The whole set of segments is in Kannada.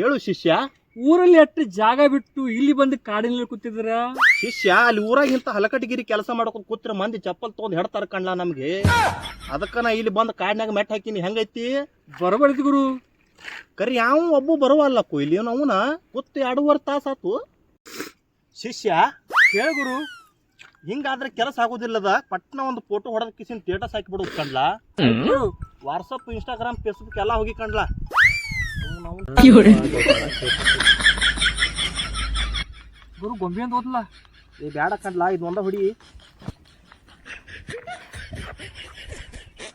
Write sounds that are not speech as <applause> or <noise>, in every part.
ಹೇಳು ಶಿಷ್ಯ. ಊರಲ್ಲಿ ಅಷ್ಟು ಜಾಗ ಬಿಟ್ಟು ಇಲ್ಲಿ ಬಂದು ಕಾಡಿನಲ್ಲಿ ಕೂತಿದ್ರ ಶಿಷ್ಯ ಅಲ್ಲಿ ಊರಾಗ ಇಂಥ ಹಲಕಟಗಿರಿ ಕೆಲಸ ಮಾಡ್ಕೊಂಡು ಕೂತ್ರ ಮಂದಿ ಚಪ್ಪಲ್ ತಗೊಂಡ್ ಹೆಡ್ತಾರ ಕಣ್ಲ ನಮ್ಗೆ. ಅದಕ್ಕ ನಾ ಇಲ್ಲಿ ಬಂದು ಕಾಡಿನಾಗ ಮೆಟ್ ಹಾಕಿನಿ ಹೆಂಗೈತಿ? ಬರಬಾರ್ದು ಗುರು. ಕರಿ ಯಾವ ಒಬ್ಬ ಬರುವಲ್ಲ ಕೊಯ್ಲಿ ಅವನ? ಕೂತ್ ಎರಡೂವರೆ ತಾಸ ಆತು. ಶಿಷ್ಯ ಹೇಳ ಗುರು. ಹಿಂಗಾದ್ರೆ ಕೆಲಸ ಆಗೋದಿಲ್ಲದ? ಪಟ್ನ ಒಂದು ಫೋಟೋ ಹೊಡೆದ ಕಿಸಿನ ಸ್ಟೇಟಸ್ ಹಾಕಿಬಿಡೋದು ಕಣ್ಲಾ ವಾಟ್ಸಪ್ ಇನ್ಸ್ಟಾಗ್ರಾಮ್ ಫೇಸ್ಬುಕ್ ಎಲ್ಲ ಹೋಗಿ ಕಣ್ಲಾ. ಗುರು ಗೊಂಬೆ ಅಂತ ಓದ್ಲ? ಏ ಬ್ಯಾಡ ಕಂಡ್ಲ ಇದು ಒಂದ ಹುಡಿ.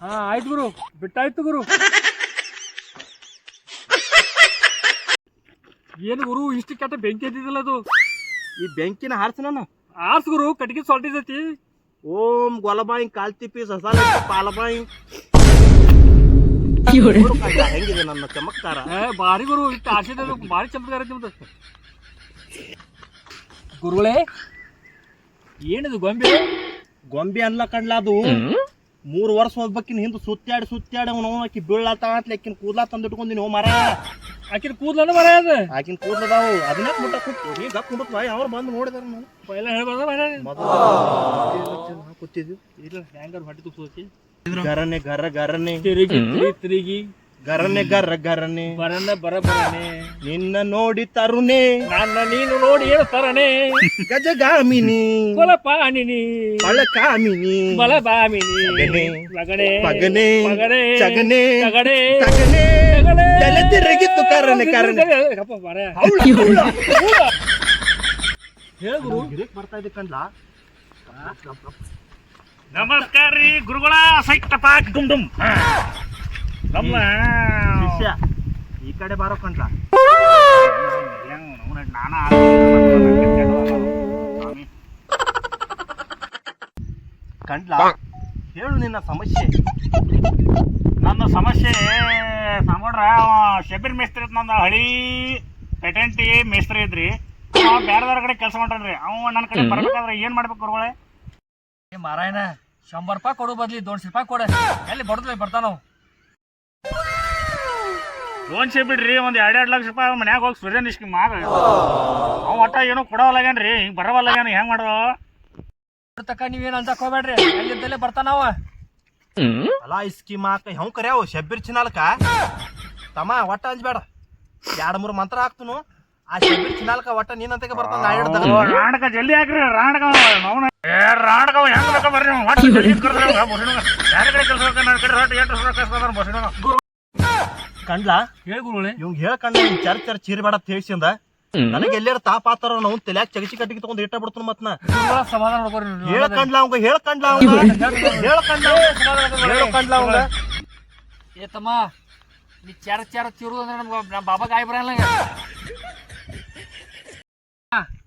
ಹಾ ಆಯ್ತು ಗುರು. ಬಿಟ್ಟಾಯ್ತು ಗುರು. ಏನು ಗುರು ಇಷ್ಟು ಕೆಟ್ಟ ಬೆಂಕಿ ಎದ್ದಿದ್ದಲ್ಲ ಅದು? ಈ ಬೆಂಕಿನ ಹಾರ್ಸನ ಆರ್ಸ್ ಗುರು ಕಟ್ಟಿಗೆ ಸೊಲ್ಟಿದೈತಿ ಓಂ ಗೊಲಬಾಯಿ ಕಾಲ್ತಿ ಪೀಸ್ ಹಸ ಪಾಲಬಾಯಿ. ಹೆಂಗಿದೆ ನನ್ನ ಚಮತ್ಕಾರ ಏ ಭಾರಿ ಗುರು ಇತ್ತ ಆಸೆ ಭಾರಿ ಚಮತ್ಕಾರ ನಿಮ್ದು ಗುರುಗಳೇ ಏನಿದು ಗೊಂಬೆ ಗೊಂಬೆ ಅನ್ಲ ಕಣ್ಲ ಅದು ಮೂರು ವರ್ಷ ಹೋಗ್ಬೇಕಿನ್ ಹಿಂದೆ ಸುತ್ತಾಡಿ ಸುತ್ತಾಡಿ ಅವನು ಆಕಿ ಬೀಳಾತ ಆಕಿನ ಕೂದ್ಲ ತಂದು ಇಟ್ಕೊಂಡಿನಿ ಓ ಮರ ಆಕಿನ ಕೂದ್ಲನ ಮರ ಅದ ಆಕಿನ ಕೂದ್ಲದಾವು ಅದನ್ನ ಮುಟ್ಟ ಕೂತು ನೀ ಗಪ್ ಮುಟ್ಟತ್ ಬಾಯ್ ಅವ್ರು ಬಂದು ನೋಡಿದಾರ ನಾನು ಪೈಲ ಹೇಳ್ಬಾರ್ದ ಮರ ಮೊದಲು ಕೂತಿದ್ವಿ ಇಲ್ಲ ಹ್ಯಾಂಗರ್ ಹೊಟ್ಟೆ ತುಪ್ಸೋತಿ ಗರನೆ ಗರ ಗರನೆ. ತಿರುಗಿ ತಿರುಗಿ ತಿರುಗಿ. ಗರನೆ ಗರ ಗರನೆ. ಬರನ ಬರ ಬರನೆ. ನಿನ್ನ ನೋಡಿ ತರುಣೆ ನನ್ನ ನೀನು ನೋಡಿ ಏನು ತರಣೆ ಗಜಗಾಮಿನಿ. ಕೊಲಪಾಣಿನಿ ಬಳಕಾಮಿನಿ ಬಲಬಾಮಿನಿ. ಮಗನೆ ಮಗನೆ ಮಗನೆ ಚಗನೆ, ತಗಡೆ, ತಗನೆ. ತಲೆ ತಿರುಗಿತ್ತು ಕರನೆ ಕರನೆ. ಹೇಳು ಬರ್ತಾ ಇದೆ ಕಣ್ಲಾ? ನಮಸ್ಕಾರ ರೀ ಗುರುಗಳ ಸೈಕ್ತಪ್ಪ ಡುಮ್ ಡುಮ್ ನಮ್ಮ ಶಿಷ್ಯ ಈ ಕಡೆ ಬಾರೋ ಕಣ್ಲಾ ನಾನಾ ಕಣ್ಲಾ ಹೇಳು ನಿನ್ನ ಸಮಸ್ಯೆ. ನನ್ನ ಸಮಸ್ಯೆ ಸಾಮೋಡ್ರ ಅವ ಶಬೀರ್ ಮೇಸ್ತ್ರಿ ಇತ್ತು ನಂದು ಹಳಿ ಪೆಟೆಂಟಿ ಮೇಸ್ತ್ರಿ ಇದ್ರಿ. ಅವ ಬೇರೆದವ್ರ ಕಡೆ ಕೆಲಸ ಮಾಡ್ರಿ ಅವ ನನ್ನ ಕಡೆ ಬರ್ಬೇಕಾದ್ರೆ ಏನ್ ಮಾಡ್ಬೇಕು ಗುರುಗಳೇ? ಏ ಮಾರಾಯಣ ಶಂಬರ್ ರೂಪಾಯಿ ಕೊಡು ಬದ್ಲಿ ದೊಡ್ಡ ರೂಪಾಯಿ ಕೊಡ. ಎಲ್ಲಿ ಬಡದ್ಲಿ ಬರ್ತಾನವು ಲೋನ್ಸೆ ಬಿಡ್ರಿ ಒಂದ್ ಎರಡ್ ಎರಡ್ ಲಕ್ಷ ರೂಪಾಯಿ ಮನ್ಯಾಗ ಹೋಗಿ ಸೂರ್ಯನ್ ಇಸ್ಕಿ ಮಾಗ. ಅವ್ ಒಟ್ಟ ಏನೋ ಕೊಡವಲ್ಲಾಗ್ಯಾನ್ರಿ ಹಿಂಗ್ ಬರವಲ್ಲಾಗ್ಯಾನ ಹೆಂಗ್ ಮಾಡುವ ತಕ್ಕ ನೀವೇನ್ ಅಂತ ಹೋಗ್ಬೇಡ್ರಿ. ಅಲ್ಲಿದ್ದಲ್ಲೇ ಬರ್ತಾನವ ಅಲಾ ಈ ಸ್ಕೀಮ್ ಹಾಕ. ಹೆಂಗ್ ಕರ್ಯಾವ? ಶಬ್ಬಿರ್ ಚಿನಾಲ್ಕ? ತಮ್ಮ ಒಟ್ಟ ಅಂಜ್ಬೇಡ. ಎರಡ್ ಮೂರು ಮಂತ್ರ ಹಾಕ್ತನು. ಆ ಶಬ್ಬಿರ್ ಚಿನಾಲ್ಕ ಒಟ್ಟ ನೀನಂತಕ್ಕೆ ಬರ್ತಾನ. ನಾ ಹಿಡ್ದ ರಾಣಕ ಜಲ್ದಿ ಹಾಕ್ರಿ ರಾಣಕ ಏ ಹೆಂಗ್ ಬೇಕಾ ಬರ್ರಿ ಯಾರ ಕಡೆ ಕೆಲಸ ನನ್ನ ಕಡೆ ಹೊಟ್ಟು ಎಷ್ಟು ರೊಕ್ಕ ಕಳ್ಸ್ಕೊತಾನ ಬಸ್ಸಿನಾಗ ಕಂಡ್ಲಾ? ಹೇಳಿ ಗುರುಗಳೇ. ಹೇಳ ಹೇಳ್ಕಂಡ ಚರ್ ಚರ್ ಚೀರ್ಬೇಡ ಅಂತ ಹೇಳ್ಸಿಂದ ನನಗೆ ಎಲ್ಲಾರ ತಾಪ ಆತಾರ ನಾವು ತಲ್ಯಾಕ ಚಗಸಿ ಕಟ್ಟಿಗೆ ತಗೊಂಡ್ ಇಟ್ಟ ಬಿಡ್ತಾನ ಮತ್ನ ಸಮಾಧಾನ ಮಾಡ್ಕೊರಿ ಅವಂಗ ಕಂಡ್ಲಾ ಅವಂಗ ಹೇಳ್ಕಂಡ್ಲ ಹೇಳ್ಕಂಡ್ಲ ಅವಂಗ ಏ ತಮ್ಮ ನೀ ಚರ್ ಚರ್ ತಿರುದು ಅಂದ್ರೆ ನಮ್ಗೆ ನಮ್ಮ ಬಾಬಾ ಗಾಯ ಬರಲ್ಲ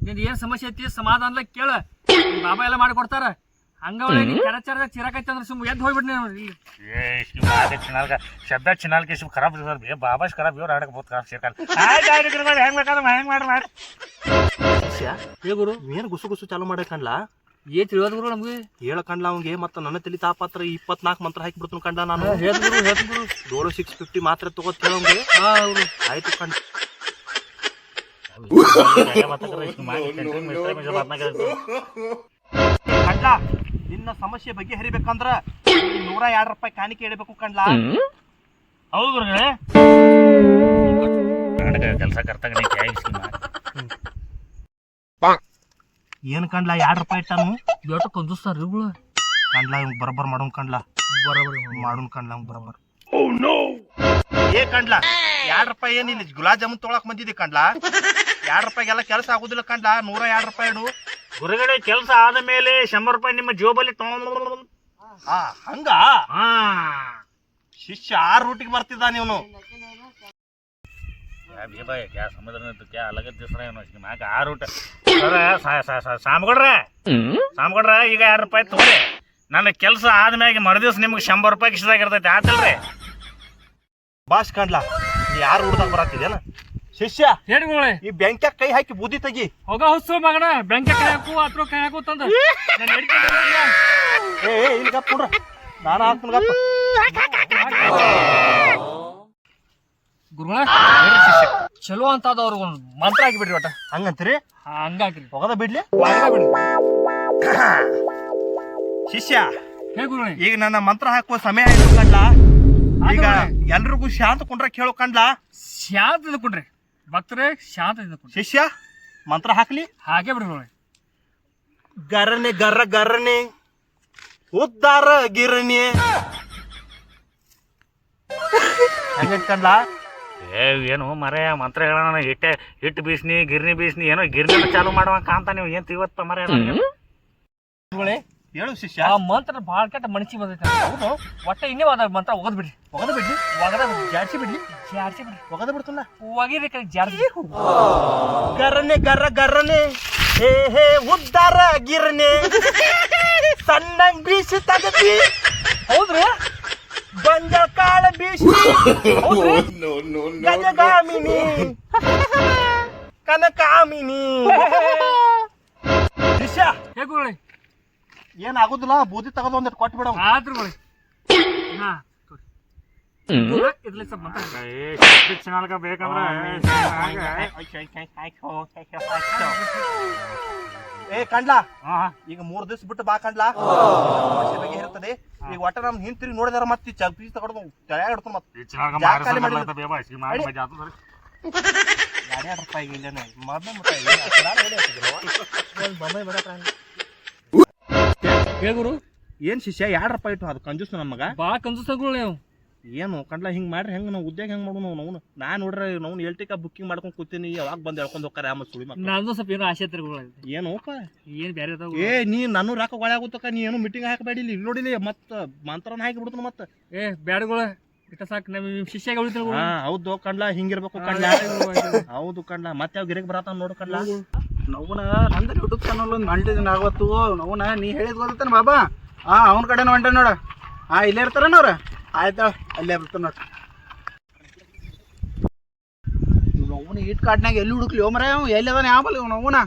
ನಿನ್ ಏನ್ ಸಮಸ್ಯೆ ಐತಿ? ಸಮಾಧಾನ ಕೇಳ. ನಿಮ್ ಬಾಬಾ ಎಲ್ಲ ಮಾಡಿ ಕೊಡ್ತಾರ. ಹಂಗ ನೀ ಚಿರಾಕೈತಿ ಅಂದ್ರೆ ಸುಮ್ ಎದ್ದು ಹೋಗ್ಬಿಡ್ನಿ ನಾನು. ಇಲ್ಲಿ. ಏ ಇಷ್ಟು ಆಗ ಚಿನಾಲ್ಕ ಶಬ್ದ ಚಿನಾಲ್ಕ ಇಷ್ಟು ಖರಾಬ್ ಸರ್ ಬೇ ಬಾಬಾಸ್ ಖರಾಬ್ ಇವ್ರು ಆಡಕ್ ಬೋದು ಖರಾಬ್ ಸೇರ್ಕಲ್ ಆಯ್ತು ಆಯ್ತು ಗುರುಗಳು ಹೆಂಗ್ ಬೇಕಾದ್ರೆ ಹೆಂಗ್ ಮಾಡ್ರಿ ಮಾಡಿ ಶಿಷ್ಯ ಏ ಗುರು? ಏನ್ ಗುಸು ಗುಸು ಚಾಲು ಮಾಡಕ್ಕಲ್ಲ ಏ ತಿಳಿಯೋದು ಗುರು ನಮ್ಗೆ? ಹೇಳಕಂಡ್ಲ ಅವ್ಗೆ ಮತ್ತ ನನ್ನ ತಲಿ ತಾಪಾತ್ರ ಇಪ್ಪತ್ನಾಲ್ಕು ಮಂತ್ರ ಹಾಕಿ ಬಿಡ್ತಾನ ಕಂಡ ನಾನು? ಸಿಕ್ಸ್ ಫಿಫ್ಟಿ ಮಾತ್ರ ತಗೋತ್ ಹೇಳಂಗೆ ಹಾ ಆಯ್ತು ಕಂಡ ಕಂಡ್ಲ ನಿನ್ನ ಸಮಸ್ಯೆ ಬಗ್ಗೆ ಹರಿಬೇಕಂದ್ರ ನೂರ ಎರಡು ರೂಪಾಯಿ ಕಾಣಿಕೆ ಇಡಬೇಕು ಕಂಡ್ಲ ಹೌದು ಗುರುಗಳೇ. ಕೆಲಸ ಕರ್ತಾಗ ಏನ್ ಕಂಡ್ಲ ಎರಡ್ ರೂಪಾಯಿ ಇಟ್ಟಾನು? ಎಷ್ಟು ಕಂಜೂಸ್ತಾರ ಇವ್ಗಳು ಕಂಡ್ಲ ಇವ್ ಬರಬರ್ ಮಾಡೋನ್ ಕಂಡ್ಲ ಬರಬರ್ ಮಾಡೋನ್ ಕಂಡ್ಲ ಇವ್ ಬರಬರ್. ಏ ಕಂಡ್ಲ ಎರಡ್ ರೂಪಾಯಿ ಏನಿಲ್ಲ ಗುಲಾಬ್ ಜಾಮೂನ್ ತೊಗೊಳಕ್ ಬಂದಿದ್ದೆ ಕಂಡ್ಲ ಎರಡು ರೂಪಾಯಿಗೆಲ್ಲ ಕೆಲಸ ಆಗುದಿಲ್ಲ ಕಂಡ ನೂರ ಎರಡು ರೂಪಾಯಿ ಇಡು. ಹೊರಗಡೆ ಕೆಲಸ ಆದ ಮೇಲೆ ಶಂಬರ್ ರೂಪಾಯಿ ನಿಮ್ಮ ಜೋಬಲ್ಲಿ ಹಾ ಹಂಗ? ಹಾ. ಶಿಷ್ಯ ಆ ರೂಟಿಗೆ ಬರ್ತಿದ್ದ ನೀವನು. ಭೀಬಾಯ್ ಕ್ಯಾ ಆ ರೂಟ್. ಈಗ ಎರಡು ರೂಪಾಯಿ ತಗೋರಿ ನನ್ನ ಕೆಲಸ ಆದ್ಮ್ಯಾಗೆ ಮರು ದಿವಸ ನಿಮ್ಗೆ ಶಂಬರ್ ರೂಪಾಯಿ ಕಿಶದಾಗಿರ್ತೈತೆ ಆತಲ್ರಿ. ಬಾಸ್ ಕಂಡ್ಲಾ ಯಾರು ಹುಡ್ದಾಗ ಬರತ್ತಿದ್ಯಾನ ಶಿಷ್ಯ ಹೇಳಿ ಗುರುಗಳೇ. ಈ ಬ್ಯಾಂಕ್ಯಾಗ ಕೈ ಹಾಕಿ ಬುದ್ಧಿ ತೆಗಿ. ಹೋಗ ಹೊಸ ಮಗಣ ಬ್ಯಾಂಕ್ ಕೈ ಹಾಕು ಅತ್ರ ಕೈ ಹಾಕು ತಂದ <laughs> ನಾನು ಏ ಏ, ಇಲ್ಲಿ ಗಪ್ಪ ನೋಡ್ರ ನಾನು ಹಾಕ್ತೀನಿ ಗಪ್ಪ ಗುರುಗಳ ಚಲೋ ಅಂತ ಅವ್ರು ಮಂತ್ರ ಮಂತ್ರ ಹಾಕಿಬಿಡ್ರಿ ಒಟ್ಟ. ಹಂಗಂತೀರಿ? ಹಂಗಾಕ್ರಿ ಹೋಗದ ಬಿಡ್ಲಿ? ಒಳಗ ಬಿಡ್ರಿ. ಶಿಷ್ಯ ಹೇ ಗುರುಗಳೇ. ಈಗ ನನ್ನ ಮಂತ್ರ ಹಾಕುವ ಸಮಯ ಆಯ್ತು ಕಂಡ್ಲ ಈಗ. ಎಲ್ರಿಗೂ ಶಾಂತ ಕುಂಡ್ರ ಕೇಳು ಕಂಡ್ಲ ಶಾಂತ ಇದ್ಕೊಂಡ್ರಿ ಭಕ್ತರೇ ಶಾಂತ ಶಿಷ್ಯ ಮಂತ್ರ ಹಾಕ್ಲಿ. ಹಾಗೆ ಬಿಡ್ರಿ ನೋಡಿ ಗರನೆ ಗರ್ರ ಗರ್ರನೆ ಉದ್ದಾರ ಗಿರಣಿ ಕಂಡ್ಲ ಏ ಏನು ಮರೆ ಮಂತ್ರ ಹೇಳೋಣ ಹಿಟ್ಟೆ ಹಿಟ್ಟು ಬೀಸ್ನಿ ಗಿರ್ನಿ ಬೀಸ್ನಿ ಏನೋ ಗಿರ್ನಿ ಚಾಲು ಮಾಡುವ ಕಾಂತ ನೀವು. ಏನ್ ತಿವತ್ತ ಮರೆ? ಗುರುಗಳೇ ಹೇಳು ಶಿಷ್ಯ. ಆ ಮಂತ್ರ ಭಾಳ ಕೆಟ್ಟ ಮನಸ್ಸಿ ಬಂದೈತೆ. ಹೌದು. ಒಟ್ಟ ಇನ್ನೇ ಅದ ಮಂತ್ರ ಒಗದ್ ಬಿಡ್ರಿ. ಒಗದ ಬಿಡ್ರಿ? ಒಗದ ಜಾಡ್ಸಿ ಬಿಡ್ಲಿ ಜಾಡ್ಸಿ ಬಿಡ್ರಿ. ಒಗದ ಬಿಡ್ತಲ್ಲ? ಒಗಿರಿ ಕಡೆ ಜಾಡ್ಸಿ ಗರನೆ ಗರ್ರ ಗರ್ರನೆ ಹೇ ಹೇ ಉದ್ದಾರ ಗಿರ್ನೆ. ಸಣ್ಣಂಗ್ ಬೀಸಿ ತಗತಿ ಹೌದ್ರಿ? ಬಂಜಳ ಕಾಳ ಬೀಸಿ. <laughs> ಗಜಗಾಮಿನಿ. ಕನಕಾಮಿನಿ. <laughs> ಶಿಷ್ಯ. ಹೇ ಗುರುಗಳೇ ಏನ್ ಆಗುದಿಲ್ಲ ಬೂದಿ ತಗದು ಒಂದಿಟ್ಟು ಕೊಟ್ಟು ಬಿಡವ ಆದ್ರೂ ಗುರುಗಳೇ ಹಾ ಇರ್ಲಿ ಸ್ವಲ್ಪ ಮಂತ್ರ ಚಾನಲ್ಗ ಬೇಕಂದ್ರೆ ಏ ಕಂಡ್ಲಾ. ಈಗ ಮೂರ್ ದಿವಸ ಬಿಟ್ಟು ಬಾ ಕಂಡ್ಲಾ? ಬಗ್ಗೆ ಇರ್ತದೆ. ಈಗ ಒಟ್ಟ ನಮ್ ಹಿಂತಿರಿ ನೋಡಿದಾರ ಮತ್ತೆ ಪೀಸ್ ತಗೊಂಡು ತಯಾರ ಹಿಡ್ಕೊಂಡು ಮತ್ತೆ. ಈ ಚಾನಲ್ಗ ಜಾಗ ಮಾರಿ ಖಾಲಿ ಸಂಗಡ ಮಾಡಿಲ್ಲ. ಅಂತ ಬೇಬ, ಈ ಮಾರಿ ಮಜಾ ಆತು ರೂಪಾಯಿ ಇಲ್ಲೇನೆ? ಮೊದ್ಲು ಮತ್ತೆ ಇಲ್ಲ, ಅಷ್ಟೆಲ್ಲ ನೋಡಿ ಹಾಕಿದ್ರು. ಒಂದ್ ಬೊಂಬೈ ಬರಪ್ಪ ಹಂಗೆ. ಹೇ ಗುರು ಏನ್ ಶಿಷ್ಯ? ಎರಡ್ ರೂಪಾಯಿ ಇಟ್ಟು ಅದು ಕಂಜೂಸ್ ನಮಗ ಬಾ ನೀವು. ಏನು ಕಂಡ್ಲ ಹಿಂಗ್ ಮಾಡ್ರಿ ಹೆಂಗ್ ನಾವು ಉದ್ಯೋಗ ಹೆಂಗ್ ಮಾಡೋಣ ನಾವು ನಾ ನೋಡ್ರಿ ನಾವು ಎಲ್ಟಿಕ ಬುಕ್ಕಿಂಗ್ ಮಾಡ್ಕೊಂಡ್ ಕೂತೀನಿ ಯಾವಾಗ ಬಂದ್ ಹೇಳ್ಕೊಂಡ್ ಹೋಗ್ತಾರೆ ಆಮೇಲೆ ಸುಳಿ ನಾನು ನಂದು ಸ್ವಲ್ಪ ಏನೋ ಆಸೆ ಐತ್ರಿ ಗುರುಗಳೇ ಏನೋಪ್ಪ? ಏನ್ ಬೇರೆ ಅದಾವ ಏ ನೀ ನಾನು ರಾಕ ಒಳ ಆಗುತ್ತಕ ನೀ ಏನು ಮೀಟಿಂಗ್ ಹಾಕಬೇಡಿ ಇಲ್ಲಿ. ನೋಡಿಲಿ ಮತ್ತ ಮಂತ್ರನ ಹಾಕಿ ಬಿಡ್ತನು ಮತ್ತ. ಏ ಬ್ಯಾಡಗಳ ಇಟ್ಟ ಸಾಕು. ನಮ್ಮ ಶಿಷ್ಯಾಗ ಉಳಿತಾರೆ ಹೌದು ಕಂಡ್ಲ ಹಿಂಗಿರ್ಬೇಕು ಕಂಡ್ಲ. ಹೌದು ಕಂಡ್ಲ. ಮತ್ತೆ ಯಾವ ಬರತ್ತ ನೋಡು ಕಂಡ್ಲ. ನವ್ನ ನಂದು ಯೂಟ್ಯೂಬ್ ಚಾನಲ್ ಒಂದು ಮಾಡಿದ್ದೀನಿ ಆವತ್ತು. ನವ್ನ ನೀ ಹೇಳಿದ್ ಗೊತ್ತಾನ ಬಾಬಾ? ಹಾ ಅವನ ಕಡೆನ ಹೊಂಟ ನೋಡ. ಹಾ ಇಲ್ಲೇ ಇರ್ತಾರ ಅವ್ರ? ಆಯ್ತಾ ಅಲ್ಲೇ ಬರ್ತಾನ ನೋಡ. ಅವನ ಈಟ್ ಕಾಡ್ನಾಗ ಎಲ್ಲಿ ಹುಡುಕ್ಲಿ ಓಮರ ಅವ ಎಲ್ಲಿ ಅದಾನ? ಯಾವ ಇವ್ ನವ್ನ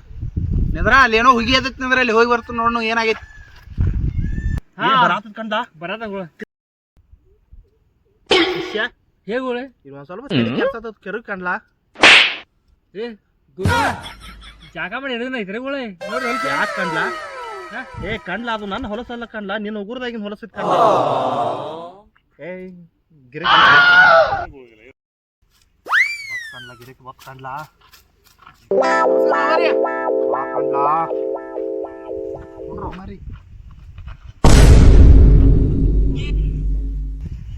ನಿದ್ರ ಅಲ್ಲಿ ಏನೋ ಹುಗಿ ಅದಕ್ಕೆ ನಿಂದ್ರ ಅಲ್ಲಿ ಹೋಗಿ ಬರ್ತಾನ ನೋಡು ಏನಾಗೈತಿ? ಹಾ. ಗುಳ ಶಿಷ್ಯ ಹೇಗುಳೆ ಒಂದ್ ಸ್ವಲ್ಪ ಕೆರು ಕಂಡ್ಲ ಏ ಗುರು ಜಾಗ ಮಾಡಿ ಹಿಡಿದ ಐತ್ರಿ ಗುಳೆ? ನೋಡ್ರಿ ಹೊಲ್ಸ. ಯಾಕೆ ಕಂಡ್ಲ? ಏ ಕಂಡ್ಲ ಅದು ನನ್ನ ಹೊಲಸಲ್ಲ ಕಂಡ್ಲ. ನಿನ್ನ ಉಗುರದಾಗಿನ ಹೊಲಸಿದ್ ಕಂಡ್ಲ. ಏ ಗಿರಿಕ್ ಕಂಡ್ಲ ಗಿರಿಕ್ ಒತ್ ಕಂಡ್ಲ. ಕಂಡ್ಲ. ಮರಿ.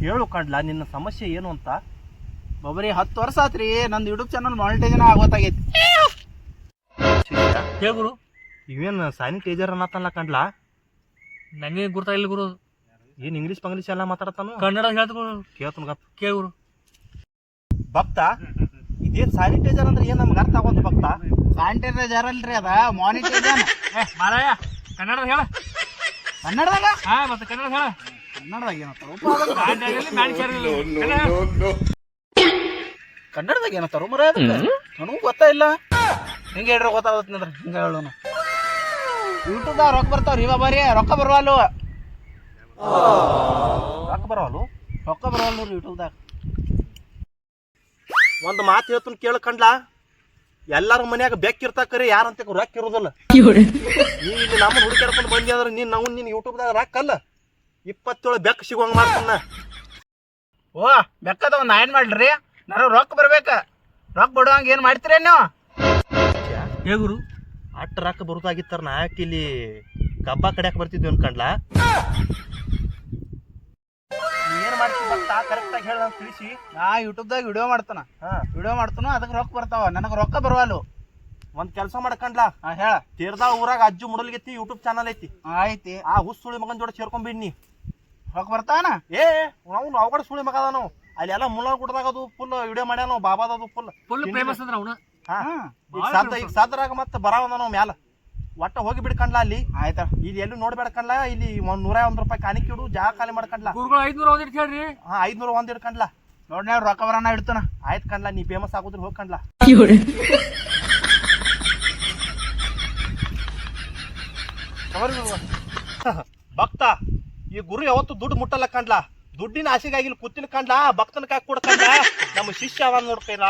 ಹೇಳು ಕಂಡ್ಲ ನಿನ್ನ ಸಮಸ್ಯೆ ಏನು ಅಂತ? ಬಬರಿ ಹತ್ತು ವರ್ಷ ಆತ್ರಿ. ನಂದು ಯೂಟ್ಯೂಬ್ ಚಾನಲ್ ಮಾನಿಟೈಸನ್ ಆಗೋತ್ತಾಗೈತಿ ಹೇ ಗುರು. ಇವೇನ್ ಸ್ಯಾನಿಟೈಸರ್ ಅನ್ನತ್ತಲ್ಲ ಕಂಡ್ಲ? ನಂಗೆ ಗುರ್ತಾಗಿಲ್ಲ ಗುರು. ಏನ್ ಇಂಗ್ಲಿಷ್ ಪಂಗ್ಲಿಷ್ ಎಲ್ಲ ಮಾತಾಡ್ತಾನ ಕನ್ನಡ ಹೇಳ್ತ ಗುರು. ಕೇಳ್ತಾನ ಗಪ್ ಕೇ ಗುರು. ಭಕ್ತ? ಇದೇನ್ ಸ್ಯಾನಿಟೈಸರ್ ಅಂದ್ರೆ ಏನ್ ನಮ್ಗೆ ಅರ್ಥ ಆಗೋದು ಭಕ್ತ? ಸ್ಯಾನಿಟೈಸರ್ ಅಲ್ರಿ ಅದ ಮಾನಿಟೈಸರ್ ಏ ಮಾರಾಯ ಕನ್ನಡ ಹೇಳ. ಕನ್ನಡದಾಗ? ಹಾ ಮತ್ತೆ ಕನ್ನಡ ಹೇಳ. ಕನ್ನಡದಾಗ ಏನತ್ತಾರ ಕನ್ನಡದಾಗ ಏನತ್ತಾರ ಮರ ನನಗೂ ಗೊತ್ತಾ ಇಲ್ಲ. ಹಿಂಗೆ ಹೇಳ್ರಿ ಗೊತ್ತಾಗುತ್ತೆ ನೋಡ್ರಿ ಹಿಂಗೆ ಹೇಳೋಣ ಯೂಟ್ಯೂಬ್ದಾಗ ರೊಕ್ಕ ಬರ್ತಾವ್ರಿ ರೀ ಬರ್ರಿ ರೊಕ್ಕ ಬರವಲ್ಲು. ರೊಕ್ಕ ಬರವಲ್ಲು? ರೊಕ್ಕ ಬರವಲ್ಲು ಯೂಟ್ಯೂಬ್ದಾಗ. ಒಂದು ಮಾತು ಹೇಳ್ತೀನಿ ಕೇಳ್ಕಂಡ್ಲ ಎಲ್ಲಾರ ಮನ್ಯಾಗ ಬೆಕ್ಕಿರ್ತಕ್ಕರಿ ಯಾರಂತ ರೊಕ್ಕ ಇರೋದಿಲ್ಲ. ನೀ ಇಲ್ಲಿ ನಮ್ಮ ಹುಡುಕಾಡ್ಕೊಂಡು ಬಂದಿ ಅಂದ್ರೆ ನೀನ್ ನಾವು ನಿನ್ ಯೂಟ್ಯೂಬ್ದಾಗ ರೊಕ್ಕ ಅಲ್ಲ. ಇಪ್ಪತ್ತೇಳು ಬೆಕ್ಕ ಸಿಗೋಂಗ್ ಮಾಡ್ತಾನ ಓ ಬೆಕ್ಕದ ಒಂದು ಏನ್ ಮಾಡ್ರಿ ನನಗೆ ರೊಕ್ಕ ಬರ್ಬೇಕ. ರೊಕ್ಕ ಬಿಡುವಂಗ ಏನ್ ಮಾಡ್ತೀರೇನು ನೀವು? ಹೇ ಗುರು ಅಟ್ ರೊಕ್ಕ ಬರುತ್ತಾಗಿತ್ತಾರ ನಾ ಯಾಕೆ ಇಲ್ಲಿ ಕಬ್ಬ ಕಡ್ಯಾಕ ಬರ್ತಿದ್ವಿ ಅನ್ಕಂಡ್ಲ? ನೀನು ಏನ್ ಮಾಡ್ತಿ ಭಕ್ತ ಕರೆಕ್ಟ್ ಆಗಿ ಹೇಳ ತಿಳಿಸಿ. ನಾ ಯೂಟ್ಯೂಬ್ದಾಗ ವಿಡಿಯೋ ಮಾಡ್ತಾನ. ಹಾ. ವಿಡಿಯೋ ಮಾಡ್ತಾನ ಅದಕ್ಕೆ ರೊಕ್ಕ ಬರ್ತಾವ. ನನಗೆ ರೊಕ್ಕ ಬರವಲ್ಲು. ಒಂದ್ ಕೆಲಸ ಮಾಡ್ಕಂಡ್ಲಾ? ಹೇಳ. ತೀರ್ದಾ ಊರಾಗ ಅಜ್ಜು ಮುಡಲ್ಗೆತ್ತಿ ಯೂಟ್ಯೂಬ್ ಚಾನಲ್ ಐತಿ. ಐತಿ ಆ ಹುಸ್ ಸುಳಿ ಮಗನ್ ಜೋಡಿ ಸೇರ್ಕೊಂಡ್ಬಿಡ್ನಿ ರೊಕ್ಕ ಬರ್ತಾನ ಏ ಅವ್ನು ಅವಗಡ ಸುಳಿ ಮಗ ಅದಾನು ಅಲ್ಲಿ ಎಲ್ಲ ಮುಳ್ಳ ಗುಡ್ದಾಗ ಅದು ಫುಲ್ ವಿಡಿಯೋ ಮಾಡ್ಯಾನ ಬಾಬಾದದು ಫುಲ್ ಫುಲ್ ಫೇಮಸ್ ಅಂದ್ರ ಅವನು. ಹಾ. ಈಗ ಸದ್ದ ಈಗ ಸದ್ರಾಗ ಮತ್ತೆ ಬರಾವಂದ ನಾವು ಮ್ಯಾಲ. ಒಟ್ಟ ಹೋಗಿ ಬಿಡ್ಕಂಡ್ಲ ಅಲ್ಲಿ? ಆಯ್ತಾ. ಇಲ್ಲಿ ಎಲ್ಲೂ ನೋಡ್ಬೇಡ್ಕಂಡ್ಲ? ಇಲ್ಲಿ ಒಂದ್ ನೂರ ಒಂದ್ ರೂಪಾಯಿ ಕಾಣಿಕೆ ಇಡು ಜಾಗ ಖಾಲಿ ಮಾಡ್ಕಂಡ್ಲ? ಗುರುಗಳು ಐದ್ನೂರ ಒಂದ್ ಇಟ್ಟು ಹೇಳ್ರಿ. ಹಾ ಐದ್ನೂರ ಒಂದ್ ಇಡ್ಕಂಡ್ಲ. ನೋಡಿ ನಾವು ರೊಕ್ಕ ಬರೋಣ ಇಡ್ತಾನ. ಆಯ್ತ್ ಕಂಡ್ಲ ನೀ ಫೇಮಸ್ ಆಗುದ್ರ ಹೋಗ್ಕಂಡ್ಲ ಭಕ್ತ ಈ ಗುರು ಯಾವತ್ತು ದುಡ್ಡು ಮುಟ್ಟಲ್ಲ ಕಂಡ್ಲ ದುಡ್ಡಿನ ಆಸೆಗಾಗಿ ಕುತ್ತಿನ ಕೂತಿನ ಕಂಡ್ಲ ಭಕ್ತನ ಕಾಯಿ ಕೂಡ ಕಂಡ ನಮ್ಮ ಶಿಷ್ಯ ಅವ ನೋಡ್ಕೈಲ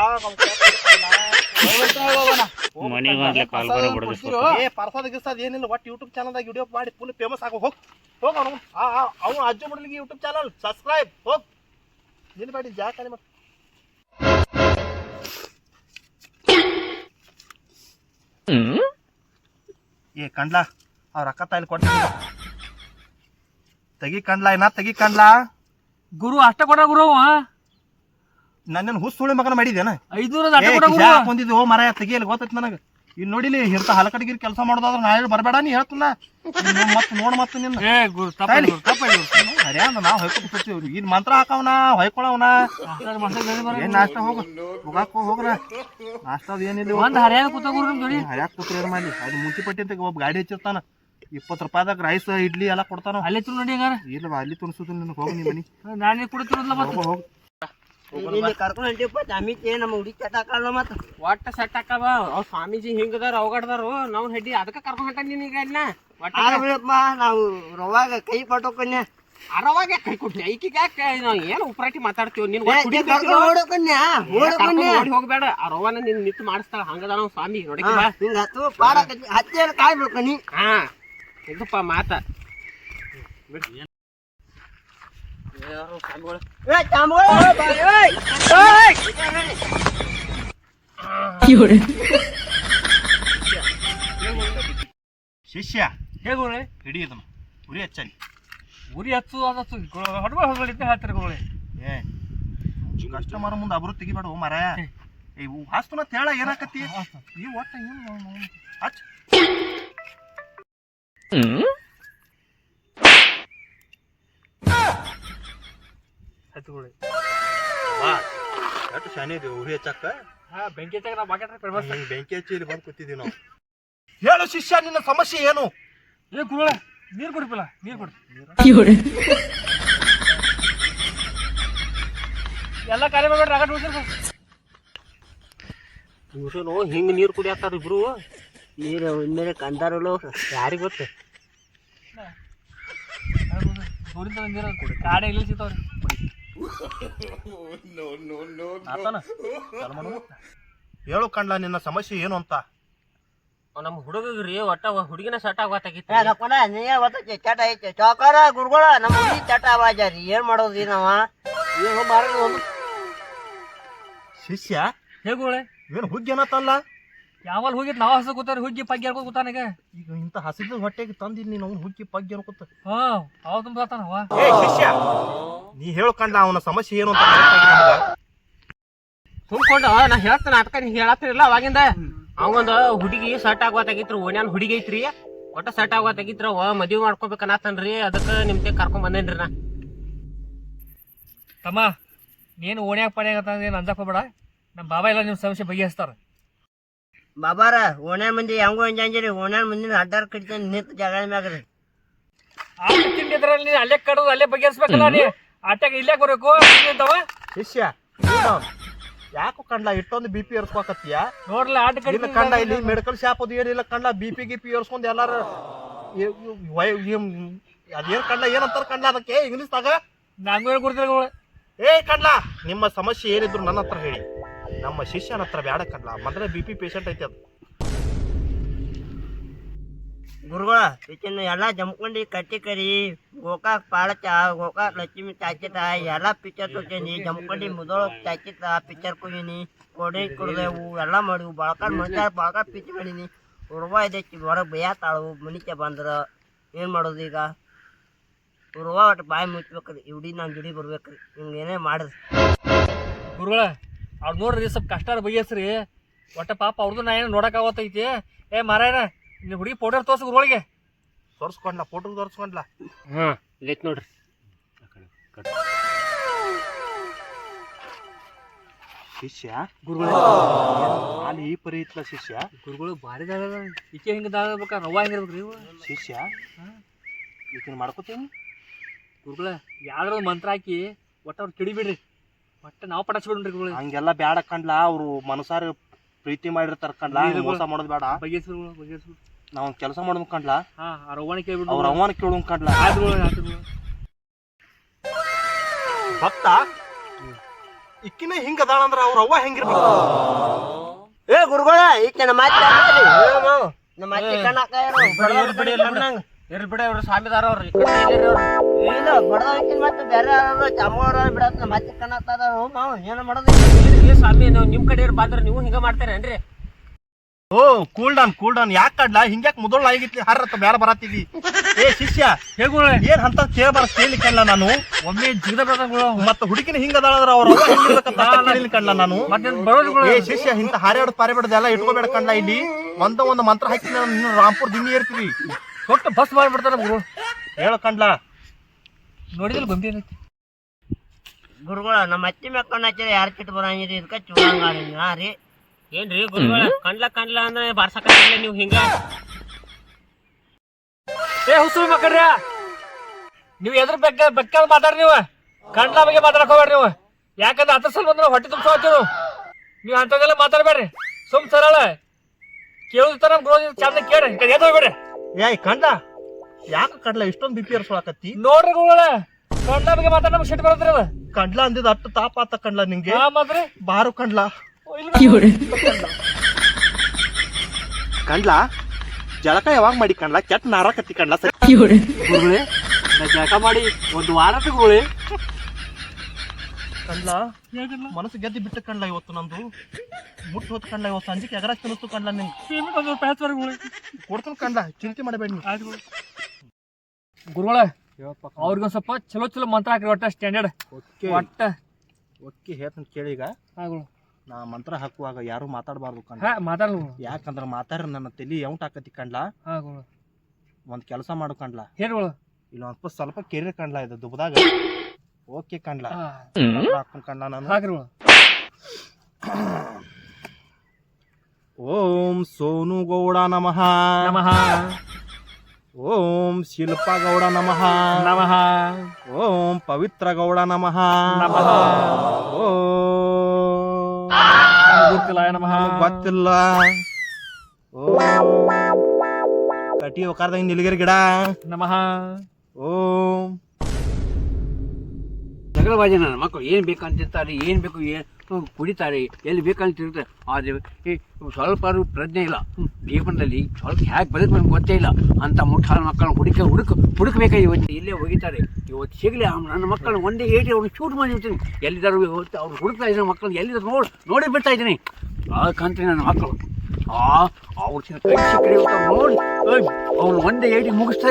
ಮನೆಗೆ ಒಂದ್ಲೆ ಕಾಲ್ ಬರೋ ಬಿಡೋದು ಏ ಪರ್ಸದ ಗಿರ್ಸದ ಏನಿಲ್ಲ ಒಟ್ಟು ಯೂಟ್ಯೂಬ್ ಚಾನಲ್ದಾಗ ವಿಡಿಯೋ ಮಾಡಿ ಫುಲ್ ಫೇಮಸ್ ಆಗೋ ಹೋಗ್. ಹೋಗ್ ಅವನು. ಅವನು ಅಜ್ಜು ಬಿಡ್ಲಿಕ್ಕೆ ಯೂಟ್ಯೂಬ್ ಚಾನಲ್ ಸಬ್ಸ್ಕ್ರೈಬ್ ಹೋಗ್. ನಿಲ್ಬೇಡಿ ಜಾಕ ನಿಮ್ಮ ಏ ಕಂಡ್ಲ? ಅವ್ರ ಅಕ್ಕ ತಾಯಿಲಿ ಕೊಟ್ಟ ತೆಗಿ ಕಂಡ್ಲ ಏನ ತೆಗಿ ಕಂಡ್ಲ? ಗುರು ಅಷ್ಟ ಕೊಡ ಗುರು ನನ್ನನ್ನು ಹುಸ್ ಸುಳಿ ಮಗನ ಮಾಡಿದೇನ ಐದು ಅಷ್ಟ ಕೊಡ ಗುರು ಹಾಕೊಂಡಿದ್ವು ಮರ ತೆಗಿಯಲ್ಲಿ ಗೊತ್ತೈತಿ ನನಗೆ? ಇಲ್ಲಿ ನೋಡಿಲಿ ಹಿರ್ತ ಹಲಕಡಿಗಿರಿ ಕೆಲಸ ಮಾಡೋದಾದ್ರೆ ನಾ ಹೇಳಿ ಬರಬೇಡ ನೀ ಹೇಳ್ತಲ್ಲ. ಮತ್ತೆ ನೋಡ್ ಮತ್ತೆ ನಿನ್ನ. ಹರ್ಯಾಂದ ನಾವು ಹೊಯ್ಕೊಟ್ಟು ಕೂತೀವಿ ಇಲ್ಲಿ ಮಂತ್ರ ಹಾಕವನ ಹೊಯ್ಕೊಳವನ. ಏನ್ ನಾಷ್ಟ ಹೋಗ? ಹೋಗಾಕ ಹೋಗ್ರ. ನಾಷ್ಟ ಅದು ಏನಿಲ್ಲ ಒಂದ್ ಹರಿಯಾಣ ಕೂತ ಗುರು ನಿಮ್ ಜೋಡಿ. ಹರ್ಯಾಕ್ ಕೂತ್ರಿ ಏನ್ ಮಾಡ್ಲಿ? ಅದು ಮುನ್ಸಿಪಟ್ಟಿ ಅಂತ ಒಬ್ಬ ಗಾಡಿ ಹಚ್ಚಿರ್ತಾನ. ಇಪ್ಪತ್ ರೂಪಾಯಿದಾಗ ರೈಸ್ ಇಡ್ಲಿ ಎಲ್ಲ ಕೊಡ್ತಾನ ಅಲ್ಲೇ ತಿರು ನೋಡಿ ಹಂಗಾರ. ಇಲ್ಲ ಅಲ್ಲಿ ತುಂಬಿಸ್ತು ನಿನಗೆ. ಹೋಗಿ ನೀ ಮನಿ. ನಾನು ಕುಡಿತಿರೋದ್ಲ ಮತ್ತೆ. ಹೋಗ. ಹೋಗ ಕರ್ಕೊಂಡ್ ಹೊಂಟಿಪ್ಪ ಅಮಿತ್ ಏನ್ ನಮ್ಮ ಹುಡುಗಿ ಚಟ ಹಾಕಲ್ಲ ಮತ್ತ ಒಟ್ಟ ಸೆಟ್ ಹಾಕವ ಅವ್ರ ಸ್ವಾಮೀಜಿ ಹಿಂಗದಾರ ಅವಗಡ್ದಾರು ನಾವ್ ಹೆಡ್ಡಿ ಅದಕ್ಕೆ ಕರ್ಕೊಂಡ್ ಹೊಂಟ ನಿನಗ ಅಲ್ಲ ಒಟ್ಟ ನಾವು ರವಾಗ ಕೈ ಪಟ್ಟೋಕನ್ಯ ಅರವಾಗ ಕೈ ಕೊಟ್ಟಿ ಐಕಿಗೆ ಯಾಕೆ ನಾವ್ ಏನ್ ಉಪರಾಟಿ ಮಾತಾಡ್ತೀವಿ ನಿನ್ ಹೋಗ್ಬೇಡ ಆ ರವ್ವನ ನಿನ್ ನಿಂತು ಮಾಡಿಸ್ತಾಳ ಹಂಗದ ನಾವು ಸ್ವಾಮಿ ನೋಡಿ ಹತ್ತಿರ ಕಾಯ್ಬೇಕು ನೀ ಹಾ ಇದಪ್ಪ ಮಾತ ಏ ಶಿಷ್ಯ ಹೇಗೋಳೆ ಹಿಡಿಯದಮ್ಮ ಉರಿ ಹಚ್ಚಲಿ ಉರಿ ಹಚ್ಚು ಅದಚ್ಚು ಹೊಡ್ಬ ಹೊಗಳಿದ್ದೆ ಹೇಳ್ತಾರೆ ಗುರುಳೆ ಏ ಕಸ್ಟಮರ್ ಮುಂದೆ ಅಬ್ರು ತೆಗಿಬೇಡ ಮರ ಏ ಹಾಸ್ತುನ ತೇಳ ಏನಾಕತ್ತಿ? ಈ ಒಟ್ಟ ಏನು ಹಚ್. ಗುರುಳೆ ವಾ ಎಷ್ಟು ಶಾನೆ ಇದೆ? ಉರಿ ಹಚ್ಚಕ್ಕ ಹಾ ಬೆಂಕಿ ಹಚ್ಚಾಕ ನಾವು ಬಾಕೆಟ್ ಫೇಮಸ್ ಹಿಂಗ್ ಬೆಂಕಿ ಹಚ್ಚಿ ಇಲ್ಲಿ ಬಂದು ಕೂತಿದ್ದೀವಿ ನಾವು. ಹೇಳು ಶಿಷ್ಯ ನಿನ್ನ ಸಮಸ್ಯೆ ಏನು? ಏ ಗುರುಳ ನೀರು ಕೊಡ್ಪಿಲ್ಲ ನೀರು ಕುಡಿ. ಎಲ್ಲ ಕಾರ್ಯ ಮಾಡ್ಬೇಡ್ರಿ ರಗಡ್ ಉಳ್ಸಿರ್ ಹಿಂಗೆ ನೀರು ಕುಡಿಯತ್ತಾರ ಇಬ್ರು. ನೀರು ಮೇಲೆ ಕಂದಾರ ಯಾರಿಗೆ ಗೊತ್ತ? ದೂರಿಂದ ನೀರು ಕುಡಿ. ಕಾಡೆ ಇಲ್ಲ ಸಿಗ್ತಾವ್ರಿ. ಆತನ? ಮಾಡು. ಹೇಳು ಕಂಡ್ಲ ನಿನ್ನ ಸಮಸ್ಯೆ ಏನು ಅಂತ? ನಮ್ಮ ಹುಡುಗರಿ ಒಟ್ಟ ಹುಡುಗಿನ ಸಟ್ ಆಗತ್ತಾಗಿತ್ತು. ರೊಕ್ಕನ ನೀ ಒತ್ತ ಚಟ ಐತೆ ಚೌಕಾರ ಗುರುಗಳ ನಮ್ಮ ಹುಡುಗಿ ಚಟ ಆವಾಜಾರಿ. ಏನ್ ಮಾಡೋದ್ರಿ ನಾವ ಏನು ಮಾರ ಶಿಷ್ಯ? ಹೇಗ್ ಗುರುಳೆ ಏನು ಹುಗ್ಗಿ ಏನತ್ತಲ್ಲ ಯಾವಲ್ ಹೋಗಿದ್ ನಾವ್ ಹಸ ಕೂತಾರ ಹುಗ್ಗಿ ಪಗ್ಗಿ ಹಾಕೋದ್ ಕೂತಾನಾಗ ಈಗ? ಇಂಥ ಹಸಿದ ಹೊಟ್ಟೆಗೆ ತಂದಿದ್ ನೀನು ಅವ್ನು ಹುಗ್ಗಿ ಪಗ್ಗಿ ಅನ್ಕೊತ ಹಾ ಅವ ತುಂಬ ಅವ ನೀ ಹೇಳ್ಕೊಂಡ ಅವನ ಸಮಸ್ಯೆ ಏನು ಅಂತ ನಮ್ಗ. ತುಂಬ್ಕೊಂಡು ನಾ ಹೇಳ್ತಾನ ಅದಕ್ಕ ನೀ ಹೇಳತ್ತಿರಲ್ಲ ಅವಾಗಿಂದ. ಅವಂದ ಹುಡುಗಿ ಸೆಟ್ ಆಗೋತಾಗಿತ್ರಿ ಓಣ್ಯಾನ್ ಹುಡುಗಿ ಐತ್ರಿ. ಒಟ್ಟ ಸೆಟ್ ಆಗೋತಾಗಿತ್ರ ಅವ ಮದುವೆ ಮಾಡ್ಕೋಬೇಕನ್ನತ್ತನ್ರಿ ಅದಕ್ಕ ನಿಮ್ತೆ ಕರ್ಕೊಂಡ್ ಬಂದೇನ್ರಿ ನಾ. ತಮ್ಮ ನೀನು ಓಣ್ಯಾಗ ಪಣ್ಯಾಗ ಅಂತ ಏನು ಅಂದಕೋಬೇಡ ಹೋಗ್ಬೇಡ. ನಮ್ಮ ಬಾಬಾ ಎಲ್ಲ ನಿಮ್ಮ ಸಮಸ್ಯೆ ಬಗೆಹರಿಸ್ತಾರ. ಬಾಬಾರ ಓಣ್ಯಾನ ಮಂದಿ ಹೆಂಗೋ ಅಂಜಂಜರಿ ಓಣ್ಯಾನ ಮಂದಿನ ಅಡ್ಡಾರ್ ಕಡಿತಾನೆ ನಿಂತ ಜಗಳ ಮ್ಯಾಗ್ರಿ ಆಟ ತಿಂಡಿದ್ರಲ್ಲಿ ನೀನು ಅಲ್ಲೇ ಕಡೋದು ಅಲ್ಲೇ ಬಗೆಹರಿಸ್ಬೇಕಲ್ಲ ನೀ? ಆಟಕ್ಕೆ ಇಲ್ಲೇ ಬರಬೇಕು ಅಂತವ ಶಿಷ್ಯ ಯಾಕ ಕಂಡ್ಲ ಇಟ್ಟೊಂದು ಬಿ ಪಿ ಏರ್ಸ್ಕೊಕತ್ತೀಯ? ನೋಡ್ಲ ಆಟ ಕಂಡ ಇಲ್ಲಿ ಮೆಡಿಕಲ್ ಶಾಪ್ ಅದು ಏನಿಲ್ಲ ಕಂಡ ಬಿ ಪಿ ಗಿ ಪಿ ಏರ್ಸ್ಕೊಂಡ್ ಎಲ್ಲಾರ ಅದೇನ್ ಕಂಡ ಏನಂತಾರ ಕಂಡ ಅದಕ್ಕೆ? ಇಂಗ್ಲೀಷ್ದಾಗ ನಂಗೂ ಹೇಳ್ಕೊಡ್ತೀರ ಏ ಕಂಡ್ಲಾ ನಿಮ್ಮ ಸಮಸ್ಯೆ ಏನಿದ್ರು ನನ್ನ ಹತ್ರ ಹೇಳಿ. ನಮ್ಮ ಶಿಷ್ಯನ ಹತ್ರ ಬೇಡ ಕಂಡ್ಲ ಮೊದಲೇ ಬಿ ಪಿ ಪೇಷಂಟ್ ಐತೆ ಅದು. ಗುರುಗಳ ಈಚಿನ ಎಲ್ಲ ಜಮ್ಕೊಂಡಿ ಕಟ್ಟಿ ಕರಿ. ಗೋಕಾಕ್ ಪಾಳಚ ಗೋಕಾಕ್ ಲಕ್ಷ್ಮಿ ಚಾಚಿತ ಎಲ್ಲ ಪಿಕ್ಚರ್ ತೋರ್ಸೇನಿ ಜಮ್ಕೊಂಡಿ ಮುದೋಳ ಚಾಚಿತ ಪಿಕ್ಚರ್ ಕೊಯ್ಯನಿ ಕೊಡಿ ಕುಡ್ದೇವು ಎಲ್ಲ ಮಾಡಿವು ಬಳಕಾಡ್ ಮನುಷ್ಯ ಬಳಕಾಡ್ ಪಿಚ್ ಮಾಡೀನಿ ಹುಡುಗ ಇದೈತಿ ಹೊರಗೆ ಬೈಯಾತಾಳು. ಮನಿಕೆ ಬಂದ್ರೆ ಏನು ಮಾಡೋದು ಈಗ? ಹುಡುಗ ಒಟ್ಟು ಬಾಯಿ ಮುಚ್ಚಬೇಕ್ರಿ ಇವ್ಡಿ ನಾನು ಜುಡಿ ಬರ್ಬೇಕ್ರಿ. ಹಿಂಗೆ ಏನೇ ಮಾಡಿದ್ರಿ. ಗುರುಗಳ ಅವ್ರು ನೋಡ್ರಿ ಸ್ವಲ್ಪ ಕಷ್ಟ ಬೈಯಸ್ರಿ. ಒಟ್ಟ ಪಾಪ ಅವ್ರದ್ದು ನಾ ಏನು ನೋಡಕ್ ಆಗತ್ತೈತಿ ಏ ಮಾರಾಯಣ ನೀವು ಹುಡುಗಿ ಪೌಡರ್ ತೋರ್ಸು ಗುರುಗಳಿಗೆ ತೋರಿಸ್ಕೊಂಡ್ಲ ಫೋಟೋ ತೋರಿಸ್ಕೊಂಡ್ಲಾ? ಹಾಂ ಲೇಟ್ ನೋಡ್ರಿ. ಶಿಷ್ಯ? ಗುರುಗಳು. ಅಲ್ಲಿ ಈ ಪರಿ ಇತ್ಲ ಶಿಷ್ಯ? ಗುರುಗಳು ಭಾರಿ ದಾದ ಈಕೆ ಹಿಂಗೆ ದಾಗಬೇಕಾ ರವ್ವ ಹೆಂಗಿರ್ಬೇಕು ರೀ ಶಿಷ್ಯ? ಈಕೆ ಮಾಡ್ಕೋತೀನಿ? ಗುರುಗಳ ಯಾವ್ದಾರ ಮಂತ್ರ ಹಾಕಿ ಒಟ್ಟು ಅವ್ರು ಕಿಡಿಬಿಡ್ರಿ ಒಟ್ಟ ನಾವು ಗುರುಗಳು ಹಂಗೆಲ್ಲ ಬ್ಯಾಡ ಕಂಡ್ಲ ಅವ್ರು ಮನಸಾರ ಪ್ರೀತಿ ಮಾಡಿರ್ತಾರ ಕಂಡ್ಲ. ಮೋಸ ಮಾಡೋದು ಬೇಡ ನಾವ್ ಒಂದ್ ಕೆಲಸ ಮಾಡೋದ್ ಕಂಡ್ಲ ಹಾ ಆ ರವ್ವನ ಕೇಳ್ಬಿಡ್ರಿ ಅವ್ರ ಅವ್ವಾನ ಕೇಳು ಕಂಡ್ಲ ಭಕ್ತ ಇಕ್ಕಿನ ಹಿಂಗ ಅದಾಳ ಅಂದ್ರ ಅವ್ರ ಅವ್ವ ಹೆಂಗಿರ್ಬೇಕು? ಏ ಗುರುಗಳ ಈಕೆ ನಮ್ಮ ಅತ್ತೆ ನಮ್ಮ ಅತ್ತೆ ಕಣ್ಣಾಕ ಏನೋ ಬಿಡಿ ಕಡೆ ಕಣ್ಣಂಗ್. ಇರ್ಲಿ ಬಿಡಿ ಇವ್ರು ಸ್ವಾಮಿದಾರ ಅವ್ರು ಇಲ್ಲ ಬಡದಾಕಿನ ಮತ್ತೆ ಬೇರೆ ಯಾರು ಚಮ್ಮವ್ರ ಬಿಡತ್ ನಮ್ಮ ಅತ್ತೆ ಮಾವ ಏನು ಮಾಡೋದು ಏ ಸ್ವಾಮಿ ನೀವು ನಿಮ್ ಕಡೆ ಬಂದ್ರೆ ನೀವು ಹಿಂಗ ಮಾಡ್ತೀರೇನ್ರಿ ಓ ಕೂಲ್ ಡೌನ್ ಕೂಲ್ ಡೌನ್ ಯಾಕೆ ಕಡ್ಲ? ಹಿಂಗ್ಯಾಕ್ ಮುದೋಳ ಆಗಿತ್ಲಿ ಹರ್ರತ್ತ ಬ್ಯಾಡ ಬರತ್ತಿದಿ ಏ ಶಿಷ್ಯ ಹೇಗುಳೆ ಏನ್ ಅಂತ ಕೇಳಬಾರ ಕೇಳಿಕಲ್ಲ ನಾನು. ಒಮ್ಮೆ ಜಿಗದ ಬರ್ದಂಗುಳು ಮತ್ತೆ ಹುಡುಗಿನ ಹಿಂಗ ಅದಾಳಂದ್ರ ಅವ್ರ ಕೇಳಿಕಲ್ಲ ನಾನು. ಮತ್ತೆ ಏ ಶಿಷ್ಯ ಇಂತ ಹಾರ್ಯಾಡ್ ಪಾರಿಬೇಡದ ಎಲ್ಲ ಇಟ್ಕೋಬೇಡ ಕಣ್ಣ ಇಲ್ಲಿ. ಒಂದ ಒಂದ್ ಮಂತ್ರ ಹಾಕಿ ರಾಮ್ಪುರ್ ರಾಂಪುರ್ ದಿಣ್ಣಿ ಇರ್ತೀವಿ ಕೊಟ್ಟು ಬಸ್ ಮಾಡ್ಬಿಡ್ತಾರ ಗುರು ಹೇಳ ಕಂಡ್ಲ ನೋಡಿದ್ರೆ ಗೊಂಬಿ ಏನೈತಿ ಗುರುಗಳ ನಮ್ಮ ಅತ್ತೆ ಮ್ಯಾಗ ಹಚ್ಚಿದ್ರೆ ಯಾರು ಕಿಟ್ಟು ಬರಂಗಿರಿ ಇದಕ್ಕೆ ಚೂಡಂಗಾರಿ ನಾ ರೀ. ಏನ್ರಿ ಗುರುಗಳ ಕಂಡ್ಲ ಕಂಡ್ಲ ಅಂದ್ರೆ ಬಾರ್ಸಕ ನೀವು ಹಿಂಗ? ಏ ಹುಸುರು ಮಕ್ಕಳ್ರ ನೀವು ಎದ್ರ ಬೆಕ್ಕ ಬೆಕ್ಕ ಮಾತಾಡ್ರಿ ನೀವು? ಕಂಡ್ಲ ಬಗ್ಗೆ ಮಾತಾಡಕ್ ಹೋಗ್ಬೇಡ್ರಿ ನೀವು. ಯಾಕಂದ್ರೆ ಅದ್ರ ಸಲ ಬಂದ್ರೆ ಹೊಟ್ಟೆ ತುಂಬ ಹೋಗ್ತೀವಿ ನೀವು ಅಂಥದ್ದೆಲ್ಲ ಮಾತಾಡ್ಬೇಡ್ರಿ. ಸುಮ್ ಸರಳ. ಕೇಳಿರ್ತಾರ ಗುರು ಚಂದ ಕೇಳ್ರಿ. ಎದ್ದು ಹೋಗ್ಬೇಡ್ರಿ. ಏಯ್ ಕಂಡ್ಲ ಯಾಕ ಕಡ್ಲ ಇಷ್ಟೊಂದು ಬಿಪಿ ಏರ್ಸ್ಕೊಳಕತ್ತಿ? ನೋಡ್ರಿ ಗುರುಗಳ ಕಂಡ್ಲ ಬಗ್ಗೆ ಮಾತಾಡ ನಮ್ಗೆ ಸಿಟ್ಟು ಬರ್ತದ್ರಿ ಅದ ಕಂಡ್ಲ ಅಂದಿದ್ ಅಟ್ಟು ತಾಪ ಆತ ಕಂಡ್ಲ ನಿಂಗೆ. ಮಾತ್ರಿ. ಬಾರು ಕಂಡ್ಲ. ಕಂಡ್ಲ ಜಳಕ ಯಾವಾಗ ಮಾಡಿ ಕಂಡ್ಲ? ಕೆಟ್ಟ ನಾರಾಕತ್ತಿ ಕಂಡ್ಲ ಸರಿ? ನಾ ಜಳಕ ಮಾಡಿ ಒಂದು ವಾರ ಗುರುಗಳೇ. ಕಂಡ್ಲ ಮನಸ್ಸು ಗೆದ್ದು ಬಿಟ್ಟು ಕಂಡ್ಲ ಇವತ್ತು ನಂದು. ಮುಟ್ಟು ಹೊತ್ತು ಕಂಡ್ಲ ಇವತ್ತು. ಸಂಜೆಗೆ ಎಗರ ತಿನ್ನಿಸ್ತು ಕಂಡ್ಲ ನಿಂಗೆ. ಕೊಡ್ತೀನಿ ಕಂಡ್ಲ ಚಿಂತೆ ಮಾಡಬೇಡ. ಗುರುಗಳ ಅವ್ರಿಗೊಂದ್ ಸ್ವಲ್ಪ ಚಲೋ ಚಲೋ ಮಂತ್ರ ಹಾಕ್ರಿ ಒಟ್ಟ ಸ್ಟ್ಯಾಂಡರ್ಡ್ ಓಕೆ ಒಟ್ಟ. ಓಕೆ ಹೇಳ್ತೀನಿ ಕೇಳಿ ಈಗ. ನಾ ಮಂತ್ರ ಹಾಕುವಾಗ ಯಾರು ಮಾತಾಡಬಾರ್ದು ಕಂಡ್ಲ ಹಾ ಮಾತಾಡಲು ಯಾಕಂದ್ರೆ ಮಾತಾಡ್ರ ನನ್ನ ತಲಿ ಔಟ್ ಹಾಕತಿ ಕಂಡ್ಲ ಗುರು. ಒಂದ್ ಕೆಲಸ ಮಾಡು ಕಂಡ್ಲಾ ಹೇಳ ಇಲ್ಲ ಒಂದ್ ಸ್ವಲ್ಪ ಸ್ವಲ್ಪ ಕೆರಿ ಕಂಡ್ಲ ಇದು ದುಬದಾಗ. ಓಕೆ ಕಂಡ್ಲಾ ಹಾಕೊಂಡ್ ಕಂಡ್ಲ ನಾನು. ಓಂ ಸೋನು ಗೌಡ ನಮಃ. ನಮಃ. ಓಂ ಶಿಲ್ಪ ಗೌಡ ನಮಃ. ನಮಃ. ಓಂ ಪವಿತ್ರ ಗೌಡ ನಮಃ. ನಮಃ. ಓ. ನಮಃ? ಗೊತ್ತಿಲ್ಲ. ಓ. ಕಟಿ ಒಕಾರ್ದಂಗ ನಿಲಗಿರಿ ಗಿಡ. ನಮಃ. ಓಂ. ಜಗಳಬಾಜಿ ನನ್ನ ಮಕ್ಕಳು ಏನು ಬೇಕಂತಿರ್ತಾರೆ ಏನು ಬೇಕು ಏನು ಕುಡಿತಾರೆ ಎಲ್ಲಿ ಬೇಕಂತಿರ್ತಾರೆ ಆದರೆ ಈ ಸ್ವಲ್ಪ ಪ್ರಜ್ಞೆ ಇಲ್ಲ. ಜೀವನದಲ್ಲಿ ಸ್ವಲ್ಪ ಹೇಗೆ ಬದುಕು ನಮ್ಗೆ ಗೊತ್ತೇ ಇಲ್ಲ. ಅಂತ ಮುಟ್ಟಾಳ ಮಕ್ಕಳನ್ನ ಹುಡುಕ ಹುಡುಕ ಹುಡುಕಬೇಕಾಗಿ ಇವತ್ತು. ಇಲ್ಲೇ ಹೋಗಿದ್ದಾರೆ. ಇವತ್ತು ಸಿಗಲಿ ನನ್ನ ಮಕ್ಕಳನ್ನ ಒಂದೇ ಏಟಿ ಅವ್ರನ್ನ ಶೂಟ್ ಮಾಡಿರ್ತೀನಿ ಎಲ್ಲಿದ್ದಾರೆ ಇವತ್ತು ಅವ್ರು ಹುಡುಕ್ತಾ ಇದ್ದಾರೆ ಮಕ್ಕಳು ಎಲ್ಲಿದ್ದಾರೆ ನೋಡಿ ನೋಡಿ ಬಿಡ್ತಾ ಇದ್ದೀನಿ. ಅದಕ್ಕಂತ ನನ್ನ ಮಕ್ಕಳು. ಆ ಅವ್ರ ಕೈ ಸಿಕ್ಕರೆ ನೋಡಿ ಅವ್ರು ಒಂದೇ ಏಟಿ ಮುಗಿಸ್ತಾ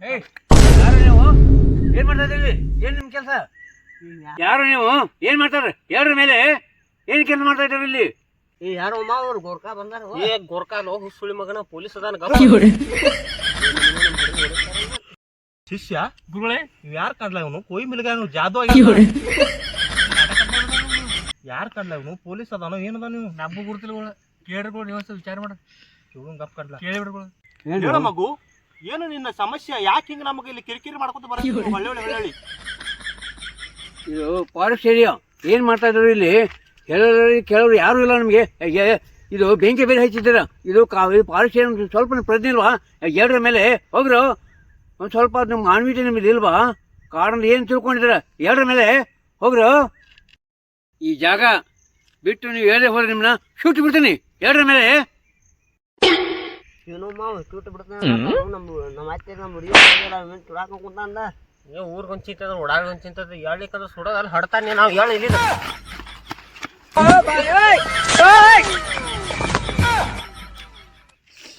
ನೀವು ಏನ್ ಮಾಡ್ತಾ ಇದ್ದೀರಿ? ಏನ್ ನಿಮ್ ಕೆಲಸ? ಯಾರು ನೀವು? ಏನ್ ಮಾಡ್ತಾರ? ಯಾರ ಮೇಲೆ. ಏನ್ ಕೆಲಸ ಮಾಡ್ತಾ ಇದ್ದೀರಿ ಇಲ್ಲಿ? ಈ ಯಾರೋ ಮಾವ ಅವ್ರು ಗೋರ್ಕಾ ಬಂದಾರ. ಏ ಗೋರ್ಖಾನು ಹುಸುಳಿ ಮಗನ ಪೊಲೀಸ್ ಅದಾನ ಶಿಷ್ಯ ಗುರುಗಳೇ ಯಾರ ಯಾರ್ ಕಂಡ್ಲ ಇವನು? ಕೊಯ್ ಮಿಲ್ಗ ಜಾದು ಆಗಿ ಯಾರ್ ಕಂಡ್ಲ ಇವನು? ಪೊಲೀಸ್ ಅದಾನೋ ಏನದ ನೀವು ನಮಗೂ ಗುರುತಿಲ್ಲ ಗುರು ಕೇಳ್ರಿ ನೀವು ಸ್ವಲ್ಪ ವಿಚಾರ ಮಾಡ. ಇವನು ಗಪ್ ಕಂಡ್ಲ ಕೇಳಿ ಹೇಳ ಮಗು ಏನು ನಿನ್ನ ಸಮಸ್ಯೆ? ಯಾಕೆ ಹಿಂಗೆ ನಮಗೆ ಇಲ್ಲಿ ಕಿರಿಕಿರಿ ಮಾಡ್ಕೊತ ಬರ ಒಳ್ಳೆ ಒಳ್ಳೆ ಒಳ್ಳೆ ಇದು ಫಾರೆಸ್ಟ್ ಏರಿಯಾ ಏನ್ ಮಾಡ್ತಾ ಇದ್ರು ಇಲ್ಲಿ? ಕೆಲವರು ಕೆಲವರು ಯಾರು ಇಲ್ಲ ನಮಗೆ. ಇದು ಬೆಂಕಿ ಬೇರೆ ಹಚ್ಚಿದ್ದೀರ? ಇದು ಫಾರೆಸ್ಟ್ ಏರಿಯಾ ಸ್ವಲ್ಪ ಪ್ರಜ್ಞೆ ಇಲ್ವಾ? ಎರಡರ ಮೇಲೆ ಹೋಗ್ರು. ಒಂದು ಸ್ವಲ್ಪ ನಿಮ್ಮ ಮಾನವೀಯತೆ ನಿಮ್ದು ಇಲ್ವಾ? ಕಾರಣ ಏನು ತಿಳ್ಕೊಂಡಿದ್ದೀರ? ಎರಡರ ಮೇಲೆ ಹೋಗ್ರು. ಈ ಜಾಗ ಬಿಟ್ಟು ನೀವು ಹೇಳದೆ ಹೋದ್ರೆ ನಿಮ್ಮನ್ನ ಶೂಟ್ ಬಿಡ್ತೀನಿ. ಎರಡರ ಮೇಲೆ. ಏನೋ ಮಾವ ಚೂಟ್ ಬಿಡ್ತಾನೆ ನಮ್ಮ ನಮ್ಮ ಅತ್ತೆ ನಮ್ಮ ಹುಡುಗಿ ಕುಂತಾಂದ ಏ ಊರ್ಗೊಂದ್ ಚಿಂತದ ಓಡಾಡ್ಗೊಂದ್ ಚಿಂತದ ಹೇಳ್ಲಿಕ್ಕಂದ್ರೆ ಅಲ್ಲಿ ಹಡ್ತಾನೆ ನಾವು ಹೇಳಿ ಇಲ್ಲಿ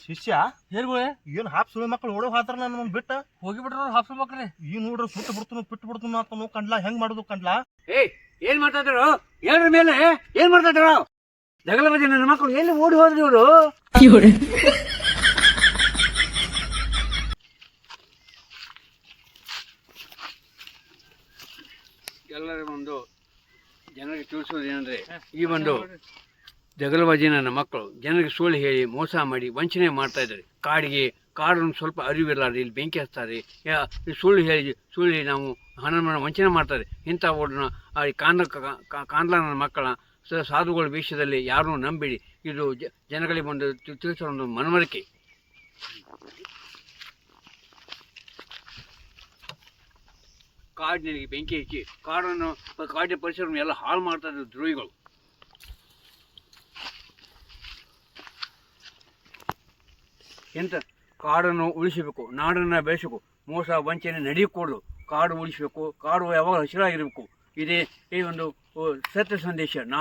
ಶಿಷ್ಯ ಹೇಳ್ಬೋಳೆ ಏನ್ ಹಾಪ್ ಸುಳಿ ಮಕ್ಕಳು ಓಡೋ ಹಾತ್ರ ನಾನು ಬಿಟ್ಟ? ಹೋಗಿ ಹಾಪ್ ಹಾಸ್ಪಿಟಲ್ ಮಕ್ರಿ ಈ ನೋಡ್ರಿ ಸುಟ್ಟು ಬಿಡ್ತಾನು ಬಿಟ್ಟು ಬಿಡ್ತಾನು ಅಂತ ಕಂಡ್ಲ? ಹೆಂಗ್ ಮಾಡುದು ಕಂಡ್ಲ? ಏಯ್ ಏನ್ ಮಾಡ್ತಾ ಇದ್ರು ಮೇಲೆ ಏನ್ ಮಾಡ್ತಾ ಇದ್ರು ಜಗಳ ಬಜೆ ನನ್ನ ಮಕ್ಕಳು ಎಲ್ಲಿ ಓಡಿ ಹೋದ್ರಿ ಇವರು ಎಲ್ಲರ ಒಂದು ಜನರಿಗೆ ತಿಳಿಸೋದು ಏನಂದ್ರೆ ಈ ಒಂದು ಜಗಳಬಾಜಿ ನನ್ನ ಮಕ್ಕಳು ಜನರಿಗೆ ಸುಳ್ಳು ಹೇಳಿ ಮೋಸ ಮಾಡಿ ವಂಚನೆ ಮಾಡ್ತಾ ಇದ್ದಾರೆ. ಕಾಡಿಗೆ ಕಾಡನ್ನು ಸ್ವಲ್ಪ ಅರಿವಿರಲಾರ್ದು ಇಲ್ಲಿ ಬೆಂಕಿ ಹಚ್ತಾರೆ. ಸುಳ್ಳು ಹೇಳಿ ಸುಳ್ಳು ಹೇಳಿ ನಾವು ಹಣವನ್ನು ವಂಚನೆ ಮಾಡ್ತಾರೆ ಇಂಥ ಓಡನ ಆ ಈ ಕಾಂದ ಕಾಂದ್ಲ ನನ್ನ ಮಕ್ಕಳ ಸಾಧುಗಳ ವಿಷಯದಲ್ಲಿ ಯಾರನ್ನೂ ನಂಬಿಡಿ. ಇದು ಜನಗಳಿಗೆ ಒಂದು ತಿಳಿಸೋ ಒಂದು ಮನವರಿಕೆ. ಕಾಡಿನಲ್ಲಿ ಬೆಂಕಿ ಹಚ್ಚಿ, ಕಾಡನ್ನು ಕಾಡಿನ ಪರಿಸರವನ್ನು ಎಲ್ಲ ಹಾಳು ಮಾಡ್ತಾ ಇದ್ದಾರೆ ದ್ರೋಹಿಗಳು. ಎಂತ? ಕಾಡನ್ನು ಉಳಿಸಬೇಕು, ನಾಡನ್ನು ಬೆಳೆಸಬೇಕು, ಮೋಸ, ವಂಚನೆ ನಡೆಯಕೂಡದು ಕಾಡು ಉಳಿಸಬೇಕು, ಕಾಡು ಯಾವಾಗ ಹಸಿರಾಗಿರಬೇಕು. ಇದೇ, ಈ ಒಂದು ಸತ್ಯ ಸಂದೇಶ. ನಾ